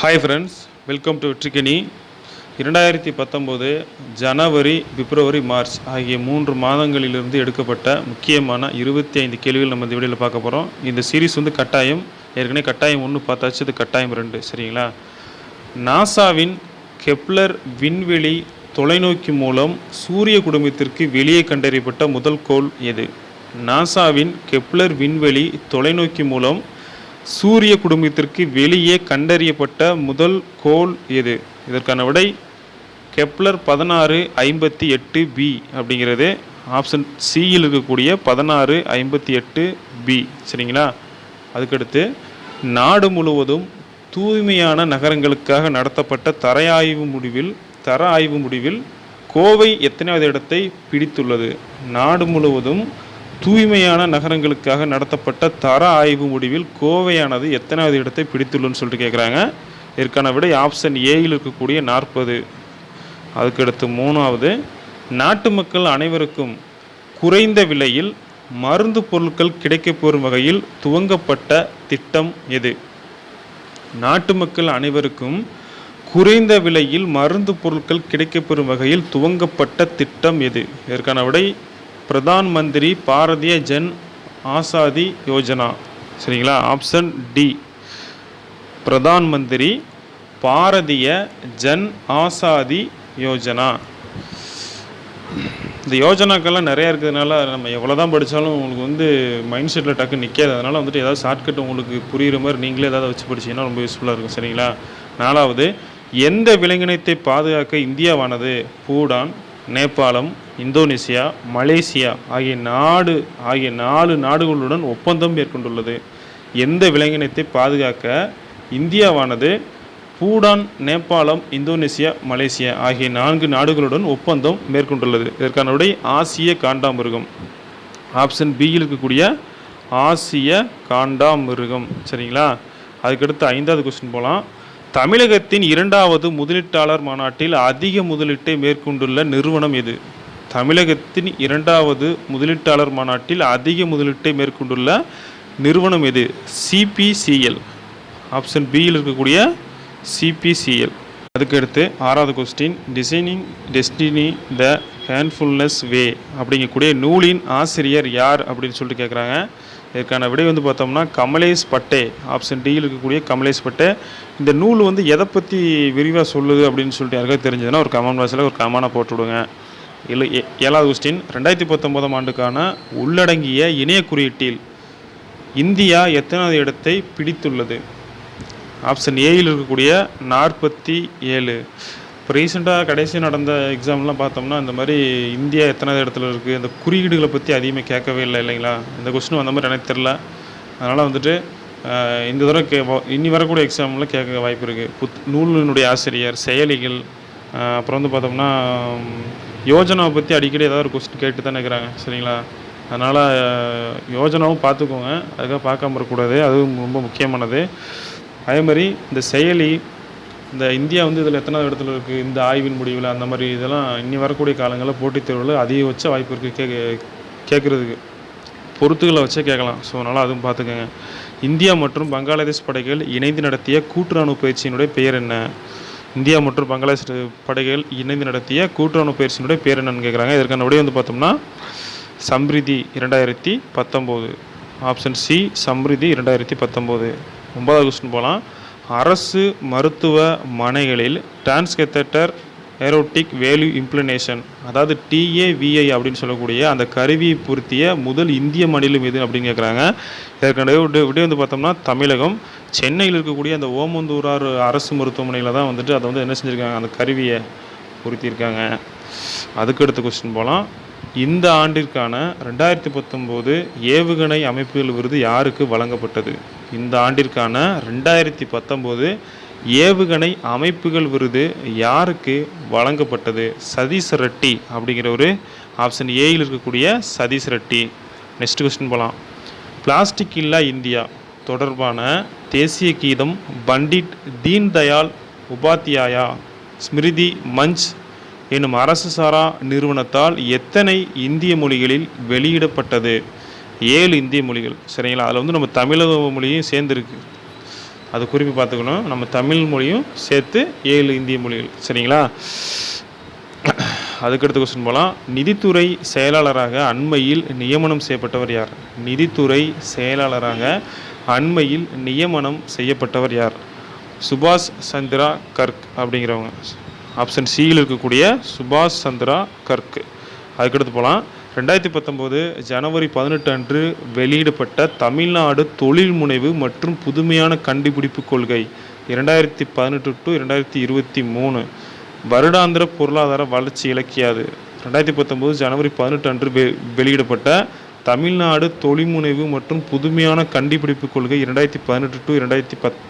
Hi friends welcome to Vetrikkani இரண்டாயிரத்தி பத்தொம்போது ஜனவரி பிப்ரவரி March ஆகிய மூன்று மாதங்களிலிருந்து எடுக்கப்பட்ட முக்கியமான இருபத்தி ஐந்து கேள்விகள் நம்ம இந்த வீடியோவில் பார்க்க போகிறோம் இந்த சீரிஸ் வந்து கட்டாயம் ஏற்கனவே கட்டாயம் ஒன்று பார்த்தாச்சு இது கட்டாயம் ரெண்டு சரிங்களா? நாசாவின் கெப்லர் விண்வெளி தொலைநோக்கி மூலம் சூரிய குடும்பத்திற்கு வெளியே கண்டறியப்பட்ட முதல் கோள் எது? நாசாவின் கெப்லர் விண்வெளி தொலைநோக்கி மூலம் சூரிய குடும்பத்திற்கு வெளியே கண்டறியப்பட்ட முதல் கோள் எது? இதற்கான விடை கெப்லர் பதினாறு ஐம்பத்தி எட்டு பி அப்படிங்கிறது. ஆப்ஷன் சியில் இருக்கக்கூடிய பதினாறு ஐம்பத்தி எட்டு பி சரிங்களா? அதுக்கடுத்து நாடு முழுவதும் தூய்மையான நகரங்களுக்காக நடத்தப்பட்ட தர ஆய்வு முடிவில் தர ஆய்வு முடிவில் கோவை எத்தனாவது இடத்தை பிடித்துள்ளது? நாடு முழுவதும் தூய்மையான நகரங்களுக்காக நடத்தப்பட்ட தர ஆய்வு முடிவில் கோவையானது எத்தனாவது இடத்தை பிடித்துள்ளதுன்னு சொல்லிட்டு கேட்குறாங்க இதற்கான விடை ஆப்ஷன் ஏயில் இருக்கக்கூடிய நாற்பது. அதுக்கடுத்து மூணாவது நாட்டு மக்கள் அனைவருக்கும் குறைந்த விலையில் மருந்து பொருட்கள் கிடைக்கப்பெறும் வகையில் துவங்கப்பட்ட திட்டம் எது? நாட்டு மக்கள் அனைவருக்கும் குறைந்த விலையில் மருந்து பொருட்கள் கிடைக்கப்பெறும் வகையில் துவங்கப்பட்ட திட்டம் எது? இதற்கான விடை பிரதான் மந்திரி பாரதிய ஜன் ஆசாதி யோஜனா. சரிங்களா? Option D Pradhan Mantri Bharatiya Jan Azadi Yojana. இந்த யோஜனாக்கெல்லாம் நிறையா இருக்கிறதுனால நம்ம எவ்வளோ தான் படித்தாலும் உங்களுக்கு வந்து மைண்ட் செட்டில் டக்கு நிற்காது அதனால் வந்துட்டு ஏதாவது ஷார்ட்கட் உங்களுக்கு புரிகிற மாதிரி நீங்களே ஏதாவது வச்சு படிச்சீங்கன்னா ரொம்ப யூஸ்ஃபுல்லாக இருக்கும். சரிங்களா? நாலாவது எந்த விலங்கினத்தை பாதுகாக்க இந்தியாவானது? பூடான் நேபாளம் இந்தோனேசியா மலேசியா ஆகிய நாடு ஆகிய நாலு நாடுகளுடன் ஒப்பந்தம் மேற்கொண்டுள்ளது. எந்த விலங்கினத்தை பாதுகாக்க இந்தியாவானது பூடான் நேபாளம் இந்தோனேசியா மலேசியா ஆகிய நான்கு நாடுகளுடன் ஒப்பந்தம் மேற்கொண்டுள்ளது. இதற்கான விடை ஆசிய காண்டாமிருகம். ஆப்ஷன் பியில் இருக்கக்கூடிய ஆசிய காண்டாமிருகம். சரிங்களா? அதுக்கடுத்து ஐந்தாவது கொஸ்டின் போகலாம் தமிழகத்தின் இரண்டாவது முதலீட்டாளர் மாநாட்டில் அதிக முதலீட்டை மேற்கொண்டுள்ள நிறுவனம் எது? தமிழகத்தின் இரண்டாவது முதலீட்டாளர் மாநாட்டில் அதிக முதலீட்டை மேற்கொண்டுள்ள நிறுவனம் எது? சிபிசிஎல் ஆப்ஷன் பியில் இருக்கக்கூடிய சிபிசிஎல் அதுக்கடுத்து ஆறாவது question designing destiny the heartfulness way அப்படிங்கக்கூடிய நூலின் ஆசிரியர் யார் அப்படின்னு சொல்லிட்டு கேட்குறாங்க இதற்கான விடை வந்து பார்த்தோம்னா கமலேஷ் பட்டே ஆப்ஷன் டியில் இருக்கக்கூடிய கமலேஷ் பட்டே. இந்த நூல் வந்து எதை பற்றி விரிவாக சொல்லுது அப்படின்னு சொல்லிட்டு யாருக்காவது தெரிஞ்சதுன்னா ஒரு கமெண்ட் பாக்ஸில் ஒரு கமெண்டாக போட்டுவிடுங்க இல்லை ஏ- ஏழாவது கொஸ்டின் ரெண்டாயிரத்தி பத்தொம்போதாம் ஆண்டுக்கான உள்ளடங்கிய இணைய குறியீட்டில் இந்தியா எத்தனாவது இடத்தை பிடித்துள்ளது? ஆப்ஷன் ஏயில் இருக்கக்கூடிய நாற்பத்தி ஏழு. இப்போ ரீசெண்டாக கடைசி நடந்த எக்ஸாம்லாம் பார்த்தோம்னா இந்த மாதிரி இந்தியா எத்தனாவது இடத்துல இருக்குது இந்த குறியீடுகளை பற்றி அதிகமாக கேட்கவே இல்லை இல்லைங்களா? இந்த கொஸ்டின் வந்த மாதிரி எனக்கு தெரில அதனால் வந்துட்டு இந்த தடவை கே இனி வரக்கூடிய எக்ஸாமில் கேட்க வாய்ப்பு இருக்குது புத் நூலினுடைய ஆசிரியர் செயலிகள் அப்புறம் வந்து பார்த்தோம்னா யோஜனாவை பற்றி அடிக்கடி ஏதாவது ஒரு கொஸ்டின் கேட்டு தான் இருக்கிறாங்க சரிங்களா? அதனால் யோஜனாவும் பார்த்துக்கோங்க. அதுக்காக பார்க்காம இருக்கக்கூடாது. அதுவும் ரொம்ப முக்கியமானது. அதே மாதிரி இந்த செயலி இந்த இந்தியா வந்து இதில் எத்தனாவது இடத்துல இருக்குது இந்த ஆய்வின் முடிவில் அந்த மாதிரி இதெல்லாம் இனி வரக்கூடிய காலங்களில் போட்டித் தேர்வில் அதிகபட்ச வாய்ப்பு இருக்குது கேட்க கேட்குறதுக்கு. பொருத்துகளை வச்சே கேட்கலாம். ஸோ அதனால் அதுவும் பார்த்துக்கோங்க. இந்தியா மற்றும் பங்களாதேஷ் படைகள் இணைந்து நடத்திய கூட்டுறாணுவ பயிற்சியினுடைய பெயர் என்ன? இந்தியா மற்றும் பங்களாதேஷ் படைகள் இணைந்து நடத்திய கூட்டுறாணுவ பயிற்சியினுடைய பேர் என்னன்னு கேட்குறாங்க. இதற்கான விடை வந்து பார்த்தோம்னா சம்ரிதி இரண்டாயிரத்தி பத்தொம்போது. ஆப்ஷன் சி சம்ரிதி இரண்டாயிரத்தி பத்தொம்போது. ஒன்பதாவது கொஸ்டின் போகலாம். அரசு மருத்துவ மனைகளில் டிரான்ஸ்கெத்தட்டர் ஏரோட்டிக் வேல்யூ இம்ப்ளினேஷன் அதாவது டிஏவிஐ அப்படின்னு சொல்லக்கூடிய அந்த கருவியை பொருத்திய முதல் இந்திய மாநிலம் எது அப்படின்னு கேட்குறாங்க இதற்கான விட விடை வந்து பார்த்தோம்னா தமிழகம் சென்னையில் இருக்கக்கூடிய அந்த ஓமந்தூரார் அரசு மருத்துவமனையில் தான் வந்துட்டு அதை வந்து என்ன செஞ்சுருக்காங்க அந்த கருவியை பொருத்தியிருக்காங்க. அதுக்கு அடுத்த கொஸ்டின் போகலாம் இந்த ஆண்டிற்கான ரெண்டாயிரத்தி பத்தொம்போது ஏவுகணை அமைப்புகள் விருது யாருக்கு வழங்கப்பட்டது? இந்த ஆண்டிற்கான ரெண்டாயிரத்தி பத்தொம்போது ஏவுகணை அமைப்புகள் விருது யாருக்கு வழங்கப்பட்டது? சதீஷ் ரெட்டி அப்படிங்கிற ஒரு ஆப்ஷன் ஏயில் இருக்கக்கூடிய சதீஷ் ரெட்டி. நெக்ஸ்ட் கொஸ்டின் போகலாம் பிளாஸ்டிக் இல்லா இந்தியா தொடர்பான தேசிய கீதம் பண்டிட் தீன் தயாள் ஸ்மிருதி மஞ்ச் என்னும் அரசு சாரா நிறுவனத்தால் எத்தனை இந்திய மொழிகளில் வெளியிடப்பட்டது? ஏழு இந்திய மொழிகள். சரிங்களா? அதில் வந்து நம்ம தமிழக மொழியும் சேர்ந்துருக்கு. அது குறிப்பு பார்த்துக்கணும். நம்ம தமிழ் மொழியும் சேர்த்து ஏழு இந்திய மொழிகள். சரிங்களா? அதுக்கடுத்த கொஸ்டின் போகலாம் நிதித்துறை செயலாளராக அண்மையில் நியமனம் செய்யப்பட்டவர் யார்? நிதித்துறை செயலாளராக அண்மையில் நியமனம் செய்யப்பட்டவர் யார்? சுபாஷ் சந்திரா கர்க் அப்படிங்கிறவங்க. ஆப்ஷன் சியில் இருக்கக்கூடிய சுபாஷ் சந்திரா கர்க். அதுக்கடுத்து போகலாம் ரெண்டாயிரத்தி பத்தொம்போது ஜனவரி பதினெட்டு அன்று வெளியிடப்பட்ட தமிழ்நாடு தொழில் முனைவு மற்றும் புதுமையான கண்டுபிடிப்பு கொள்கை இரண்டாயிரத்தி பதினெட்டு டு இரண்டாயிரத்தி இருபத்தி மூணு. வருடாந்திர பொருளாதார வளர்ச்சி இலக்கியாது. ரெண்டாயிரத்தி பத்தொம்போது ஜனவரி பதினெட்டு அன்று வெ வெளியிடப்பட்ட தமிழ்நாடு தொழில்முனைவு மற்றும் புதுமையான கண்டுபிடிப்பு கொள்கை இரண்டாயிரத்தி பதினெட்டு டு இரண்டாயிரத்தி பத்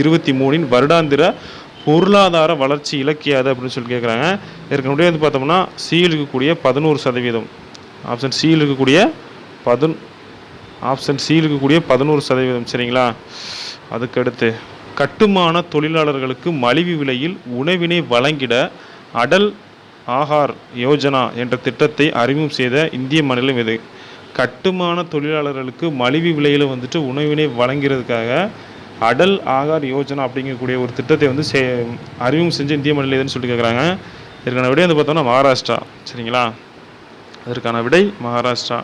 இருபத்தி மூணின் வருடாந்திர பொருளாதார வளர்ச்சி இலக்கியாது அப்படின்னு சொல்லி கேட்குறாங்க ஏற்கனவே வந்து பார்த்தோம்னா சியில் இருக்கக்கூடிய பதினோரு சதவீதம். ஆப்ஷன் சியில் இருக்கக்கூடிய பதின் ஆப்ஷன் சியில் இருக்கக்கூடிய பதினோரு சதவீதம். சரிங்களா? அதுக்கடுத்து கட்டுமான தொழிலாளர்களுக்கு மலிவு விலையில் உணவினை வழங்கிட அடல் ஆகார் யோஜனா என்ற திட்டத்தை அறிமுகம் செய்த இந்திய மாநிலம் இது கட்டுமான தொழிலாளர்களுக்கு மலிவு விலையில் வந்துட்டு உணவினை வழங்கிறதுக்காக அடல் ஆகார் யோஜனா அப்படிங்கக்கூடிய ஒரு திட்டத்தை வந்து சே அறிமுகம் செஞ்சு இந்திய மாநிலம் எதுன்னு சொல்லிட்டு கேட்குறாங்க இதற்கான விடை வந்து பார்த்தோம்னா மகாராஷ்டிரா சரிங்களா? அதற்கான விடை மகாராஷ்டிரா.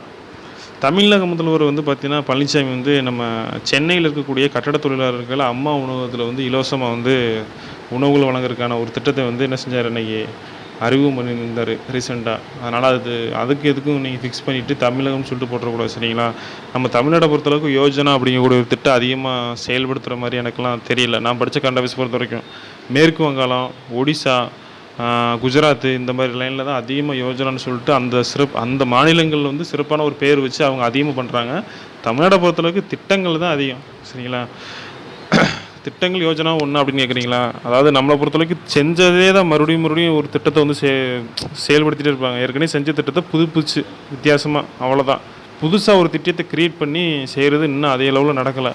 தமிழக முதல்வர் வந்து பார்த்திங்கன்னா பழனிசாமி வந்து நம்ம சென்னையில் இருக்கக்கூடிய கட்டட தொழிலாளர்கள் அம்மா உணவகத்தில் வந்து இலவசமாக வந்து உணவுகள் வழங்குறதுக்கான ஒரு திட்டத்தை வந்து என்ன செஞ்சார் இன்றைக்கி அறிமுகம் பண்ணியிருந்தார் ரீசெண்டாக அதனால் அது அதுக்கு எதுக்கும் நீங்கள் ஃபிக்ஸ் பண்ணிவிட்டு தமிழகம்னு சொல்லிட்டு போட்டுறக்கூடாது சரிங்களா? நம்ம தமிழ்நாடை பொறுத்தளவுக்கு யோஜனா அப்படிங்கக்கூடிய ஒரு திட்டம் அதிகமாக செயல்படுத்துகிற மாதிரி எனக்குலாம் தெரியல. நான் படித்த கண்டபிஸ் பொறுத்த வரைக்கும். மேற்கு வங்காளம் ஒடிசா குஜராத்து குஜராத் இந்த மாதிரி லைனில் தான் அதிகமாக யோஜனான்னு சொல்லிட்டு அந்த சிறப்பு அந்த மாநிலங்கள் வந்து சிறப்பான ஒரு பேர் வச்சு அவங்க அதிகமாக பண்ணுறாங்க தமிழ்நாடை பொறுத்தளவுக்கு திட்டங்கள் தான் அதிகம் சரிங்களா? திட்டங்கள் யோஜனா ஒன்று அப்படின்னு கேட்குறீங்களா அதாவது நம்மளை பொறுத்தவரைக்கும் செஞ்சதே தான் மறுபடியும் மறுபடியும் ஒரு திட்டத்தை வந்து செ செயல்படுத்திகிட்டே இருப்பாங்க. ஏற்கனவே செஞ்ச திட்டத்தை புதுப்பிச்சு வித்தியாசமாக அவ்வளோதான் புதுசாக ஒரு திட்டத்தை கிரியேட் பண்ணி செய்கிறது இன்னும் அதே அளவில் நடக்கலை.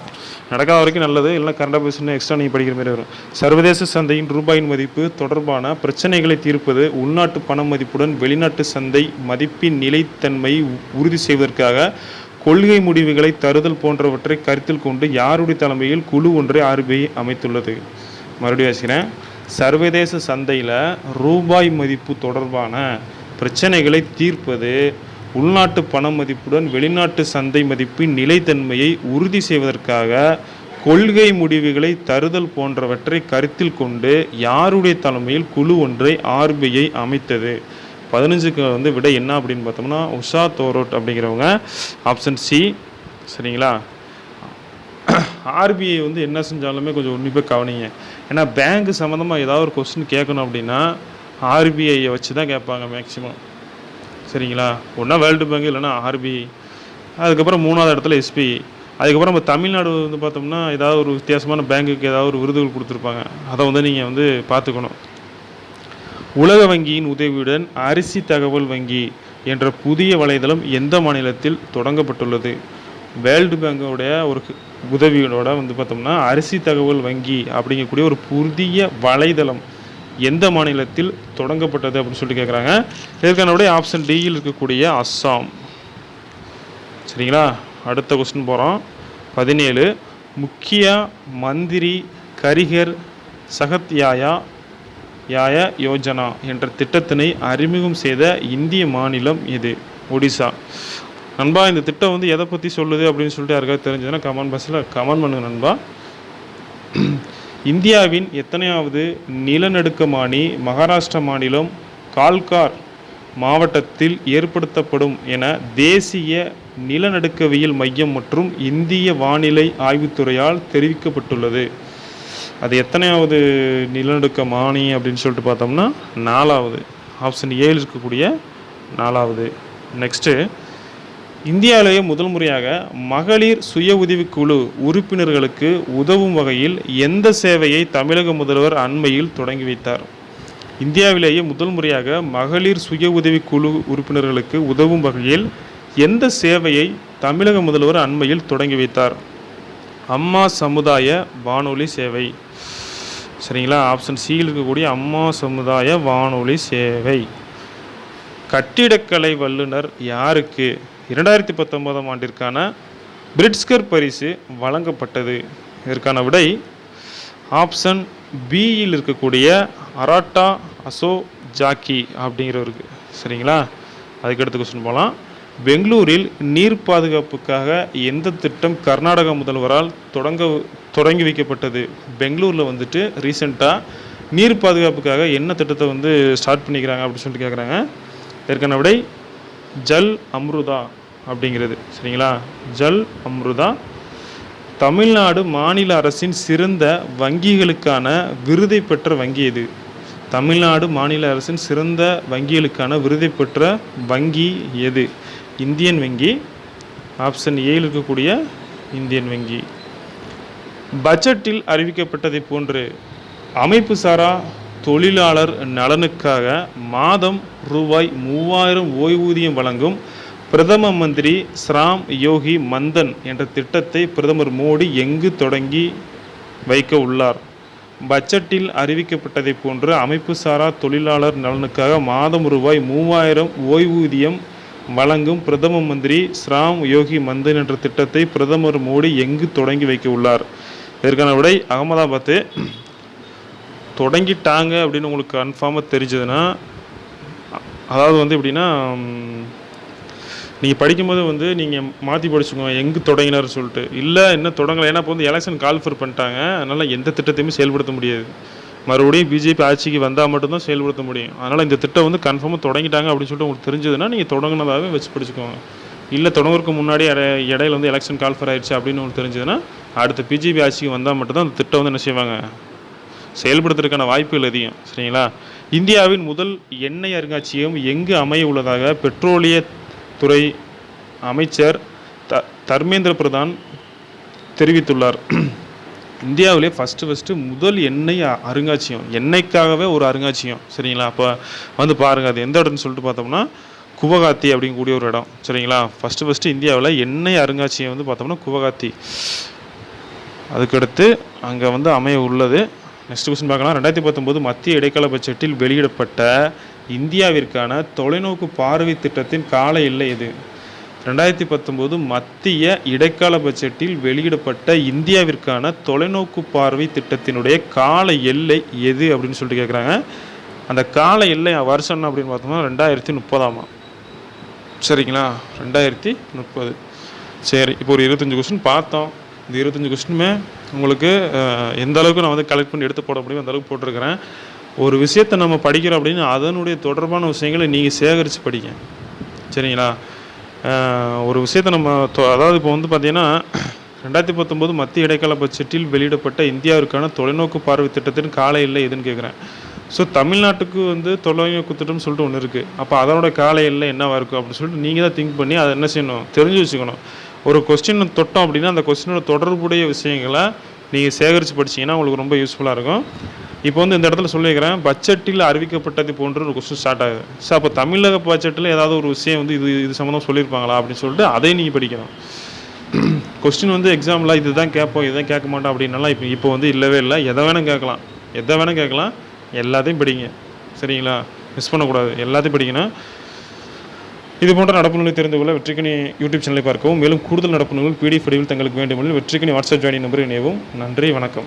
நடக்காத வரைக்கும் நல்லது இல்லை கரண்ட் அஃபேர்ஸ்னு எக்ஸ்ட்ரா நீங்கள் படிக்கிற மாதிரி வரும். சர்வதேச சந்தையின் ரூபாயின் மதிப்பு தொடர்பான பிரச்சனைகளை தீர்ப்பது உள்நாட்டு பண மதிப்புடன் வெளிநாட்டு சந்தை மதிப்பின் நிலைத்தன்மை உறுதி செய்வதற்காக கொள்கை முடிவுகளை தருதல் போன்றவற்றை கருத்தில் கொண்டு யாருடைய தலைமையில் குழு ஒன்றை ஆர்பிஐ அமைத்துள்ளது? மறுபடியும் வாசிக்கிறேன். சர்வதேச சந்தையில் ரூபாய் மதிப்பு தொடர்பான பிரச்சனைகளை தீர்ப்பது உள்நாட்டு பண மதிப்புடன் வெளிநாட்டு சந்தை மதிப்பின் நிலைத்தன்மையை உறுதி செய்வதற்காக கொள்கை முடிவுகளை தருதல் போன்றவற்றை கருத்தில் கொண்டு யாருடைய தலைமையில் குழு ஒன்றை ஆர்பிஐ அமைத்தது? பதினஞ்சுக்கு வந்து விடை என்ன அப்படின்னு பார்த்தோம்னா உஷா தோரோட் அப்படிங்கிறவங்க ஆப்ஷன் சி சரிங்களா? ஆர்பிஐ வந்து என்ன செஞ்சாலுமே கொஞ்சம் உன்னிப்பாக கவனிங்க. ஏன்னா பேங்க் சம்மந்தமாக ஏதாவது ஒரு கொஸ்டின் கேட்கணும் அப்படின்னா ஆர்பிஐயை வச்சு தான் கேட்பாங்க மேக்ஸிமம் சரிங்களா? ஒன்றா வேர்ல்டு பேங்க் இல்லைன்னா ஆர்பிஐ அதுக்கப்புறம் மூணாவது இடத்துல எஸ்பிஐ அதுக்கப்புறம் நம்ம தமிழ்நாடு வந்து பார்த்தோம்னா ஏதாவது ஒரு வித்தியாசமான பேங்க்குக்கு ஏதாவது ஒரு விருதுகள் கொடுத்துருப்பாங்க. அதை வந்து நீங்கள் வந்து பார்த்துக்கணும். உலக வங்கியின் உதவியுடன் அரிசி தகவல் வங்கி என்ற புதிய வலைதளம் எந்த மாநிலத்தில் தொடங்கப்பட்டுள்ளது? வேர்ல்டு பேங்கோடைய ஒரு உதவியோட வந்து பார்த்தோம்னா அரிசி தகவல் வங்கி அப்படிங்கக்கூடிய ஒரு புதிய வலைதளம் எந்த மாநிலத்தில் தொடங்கப்பட்டது அப்படின்னு சொல்லி கேட்குறாங்க இதற்கான ஆப்ஷன் டியில் இருக்கக்கூடிய அஸ்ஸாம். சரிங்களா? அடுத்த கொஸ்டின் போகிறோம் பதினேழு. முக்கிய மந்திரி கரிகர் சகத்யாயா யாய யோஜனா என்ற திட்டத்தினை அறிமுகம் செய்த இந்திய மாநிலம் இது ஒடிசா. நண்பா இந்த திட்டம் வந்து எதை பற்றி சொல்லுது அப்படின்னு சொல்லிட்டு யாருக்காவது தெரிஞ்சதுன்னா கமெண்ட் பாக்ஸில் கமெண்ட் பண்ணுங்க நண்பா. இந்தியாவின் எத்தனையாவது நிலநடுக்கமானி மகாராஷ்டிரா மாநிலம் கால்கார் மாவட்டத்தில் ஏற்படுத்தப்படும் என தேசிய நிலநடுக்கவியல் மையம் மற்றும் இந்திய வானிலை ஆய்வுத்துறையால் தெரிவிக்கப்பட்டுள்ளது. அது எத்தனையாவது நிலநடுக்க மானி அப்படின்னு சொல்லிட்டு பார்த்தோம்னா நாலாவது. ஆப்ஷன் ஏழு இருக்கக்கூடிய நாலாவது. நெக்ஸ்ட்டு இந்தியாவிலேயே முதல் முறையாக மகளிர் சுய உதவிக்குழு உறுப்பினர்களுக்கு உதவும் வகையில் எந்த சேவையை தமிழக முதல்வர் அண்மையில் தொடங்கி வைத்தார்? இந்தியாவிலேயே முதல் முறையாக மகளிர் சுய உதவிக்குழு உறுப்பினர்களுக்கு உதவும் வகையில் எந்த சேவையை தமிழக முதல்வர் அண்மையில் தொடங்கி வைத்தார்? அம்மா சமுதாய வானொலி சேவை. சரிங்களா? ஆப்ஷன் சியில் இருக்கக்கூடிய அம்மா சமுதாய வானொலி சேவை. கட்டிடக்கலை வல்லுனர் யாருக்கு? இரண்டாயிரத்தி பத்தொன்பதாம் ஆண்டிற்கான பிரிட்ஸ்கர் பரிசு வழங்கப்பட்டது. இதற்கான விடை ஆப்ஷன் பியில் இருக்கக்கூடிய அராட்டா அசோ ஜாக்கி அப்படிங்கிறவருக்கு. சரிங்களா? அதுக்கு அடுத்த கொஸ்டின் போகலாம் பெங்களூரில் நீர் பாதுகாப்புக்காக எந்த திட்டம் கர்நாடக முதல்வரால் தொடங்க தொடங்கி வைக்கப்பட்டது? பெங்களூரில் வந்துட்டு ரீசெண்டாக நீர் பாதுகாப்புக்காக என்ன திட்டத்தை வந்து ஸ்டார்ட் பண்ணிக்கிறாங்க அப்படின்னு சொல்லிட்டு கேட்குறாங்க இதற்கான விடை ஜல் அம்ருதா அப்படிங்கிறது. சரிங்களா? ஜல் அம்ருதா. தமிழ்நாடு மாநில அரசின் சிறந்த வங்கிகளுக்கான விருதை பெற்ற வங்கி எது? தமிழ்நாடு மாநில அரசின் சிறந்த வங்கிகளுக்கான விருதை பெற்ற வங்கி எது? இந்தியன் வங்கி ஆப்ஷன் ஏயில் இருக்கக்கூடிய இந்தியன் வங்கி. பட்ஜெட்டில் அறிவிக்கப்பட்டதை போன்று அமைப்பு சாரா தொழிலாளர் நலனுக்காக மாதம் ரூபாய் மூவாயிரம் ஓய்வூதியம் வழங்கும் பிரதம மந்திரி ஸ்ராம் யோகி மந்தன் என்ற திட்டத்தை பிரதமர் மோடி எங்கு தொடங்கி வைக்க உள்ளார்? பட்ஜெட்டில் அறிவிக்கப்பட்டதை போன்று அமைப்பு சாரா தொழிலாளர் நலனுக்காக மாதம் ரூபாய் மூவாயிரம் ஓய்வூதியம் வழங்கும் பிரதம மந்திரி ஸ்ராம் யோகி மந்தன் என்ற திட்டத்தை பிரதமர் மோடி எங்கு தொடங்கி வைக்க உள்ளார்? இதற்கான விடை அகமதாபாத்து தொடங்கிட்டாங்க அப்படின்னு உங்களுக்கு கன்ஃபார்மாக தெரிஞ்சதுன்னா அதாவது வந்து எப்படின்னா நீங்கள் படிக்கும்போது வந்து நீங்கள் மாற்றி படிச்சுக்கோங்க எங்கே தொடங்கினார் சொல்லிட்டு. இல்லை இன்னும் தொடங்கலை. ஏன்னா இப்போ வந்து எலெக்ஷன் கால்ஃபர் பண்ணிட்டாங்க. அதனால் எந்த திட்டத்தையுமே செயல்படுத்த முடியாது. மறுபடியும் பிஜேபி ஆட்சிக்கு வந்தால் மட்டும்தான் செயல்படுத்த முடியும். அதனால் இந்த திட்டம் வந்து கன்ஃபார்மாக தொடங்கிட்டாங்க அப்படின்னு சொல்லிட்டு உங்களுக்கு தெரிஞ்சதுன்னா நீங்கள் தொடங்கினதாகவே வச்சு பிடிச்சிக்கோங்க. இல்லை தொடங்குறதுக்கு முன்னாடி இடையில வந்து எலெக்ஷன் கால்ஃபர் ஆயிடுச்சு அப்படின்னு உங்களுக்கு தெரிஞ்சதுன்னா அடுத்த பிஜேபி ஆட்சிக்கு வந்தால் மட்டும்தான் அந்த திட்டம் வந்து என்ன செய்வாங்க? செயல்படுத்துறதுக்கான வாய்ப்புகள் அதிகம். சரிங்களா? இந்தியாவின் முதல் எண்ணெய் அருங்காட்சியகம் எங்கு அமைய உள்ளதாக பெட்ரோலிய துறை அமைச்சர் த தர்மேந்திர பிரதான் தெரிவித்துள்ளார். இந்தியாவிலே ஃபஸ்ட்டு ஃபஸ்ட்டு முதல் எண்ணெய் அருங்காட்சியம் அருங்காட்சியகம் எண்ணெய்க்காகவே ஒரு அருங்காட்சியகம் சரிங்களா? அப்போ வந்து பாருங்கள் அது எந்த இடம்னு சொல்லிட்டு பார்த்தோம்னா குவகாத்தி அப்படிங்கக்கூடிய ஒரு இடம் சரிங்களா? ஃபஸ்ட்டு ஃபஸ்ட்டு இந்தியாவில் எண்ணெய் அருங்காட்சியகம் வந்து பார்த்தோம்னா குவகாத்தி அதுக்கடுத்து அங்கே வந்து அமைய உள்ளது. நெக்ஸ்ட் கொஸ்டின் பார்க்கலாம். ரெண்டாயிரத்தி பத்தொம்போது மத்திய இடைக்கால பட்ஜெட்டில் வெளியிடப்பட்ட இந்தியாவிற்கான தொலைநோக்கு பார்வை திட்டத்தின் கால எல்லை எது? ரெண்டாயிரத்தி பத்தொம்போது மத்திய இடைக்கால பட்ஜெட்டில் வெளியிடப்பட்ட இந்தியாவிற்கான தொலைநோக்கு பார்வை திட்டத்தினுடைய கால எல்லை எது அப்படின்னு சொல்லிட்டு கேட்குறாங்க அந்த கால எல்லை வருஷம் அப்படின்னு பார்த்தோம்னா ரெண்டாயிரத்தி முப்பதாமா? சரிங்களா? ரெண்டாயிரத்தி முப்பது. சரி இப்போ ஒரு இருபத்தஞ்சி கொஸ்டின் பார்த்தோம். இந்த இருபத்தஞ்சி கொஸ்டினுமே உங்களுக்கு எந்த அளவுக்கு நான் வந்து கலெக்ட் பண்ணி எடுத்து போட முடியும் அந்த அளவுக்கு போட்டிருக்கிறேன். ஒரு விஷயத்தை நம்ம படிக்கிறோம் அப்படின்னு அதனுடைய தொடர்பான விஷயங்களை நீங்கள் சேகரித்து படிங்க. சரிங்களா? ஒரு விஷயத்தை நம்ம தொ- அதாவது இப்போ வந்து பார்த்தீங்கன்னா ரெண்டாயிரத்தி பத்தொம்போது மத்திய இடைக்கால பட்ஜெட்டில் வெளியிடப்பட்ட இந்தியாவிற்கான தொலைநோக்கு பார்வை திட்டத்தின் காலை இல்லை எதுன்னு கேட்குறேன் ஸோ தமிழ்நாட்டுக்கு வந்து தொலைநோக்கு திட்டம்னு சொல்லிட்டு ஒன்று இருக்குது அப்போ அதனோட காலை இல்லை என்னவாக இருக்கும் அப்படின்னு சொல்லிட்டு நீங்கள் தான் திங்க் பண்ணி அதை என்ன செய்யணும்? தெரிஞ்சு வச்சுக்கணும். ஒரு கொஸ்டின் தொட்டோம் அப்படின்னா அந்த கொஸ்டினோட தொடர்புடைய விஷயங்களை நீங்கள் சேகரித்து படிச்சீங்கன்னா உங்களுக்கு ரொம்ப யூஸ்ஃபுல்லாக இருக்கும். இப்போ வந்து இந்த இடத்துல சொல்லியிருக்கிறேன் பட்ஜெட்டில் அறிவிக்கப்பட்டது போன்ற ஒரு கொஸ்டின் ஸ்டார்ட் ஆகுது. ஸோ அப்போ தமிழக பட்ஜெட்டில் ஏதாவது ஒரு விஷயம் வந்து இது இது சம்மந்தம் சொல்லியிருப்பாங்களா அப்படின்னு சொல்லிட்டு அதையும் நீங்கள் படிக்கணும். கொஸ்டின் வந்து எக்ஸாமில் இதுதான் கேட்போம் இதுதான் கேட்க மாட்டோம் அப்படின்னாலாம் இப்போ இப்போ வந்து இல்லவே இல்லை. எதை வேணால் கேட்கலாம். எதை வேணால் கேட்கலாம். எல்லாத்தையும் படிங்க. சரிங்களா? மிஸ் பண்ணக்கூடாது. எல்லாத்தையும் படிக்கணும். இது போன்ற நடப்புகளை தெரிந்து கொள்ள வெற்றிக்கணி யூடியூப் சேனலை பார்க்கவும் மேலும் கூடுதல் நடப்பு நடப்புகள் பிடிஎஃப் வடிவில் தங்களுக்கு வேண்டுமெனில் வெற்றிக்கணி வாட்ஸ்அப் ஜாயின் நம்பர் இணையவும். நன்றி வணக்கம்.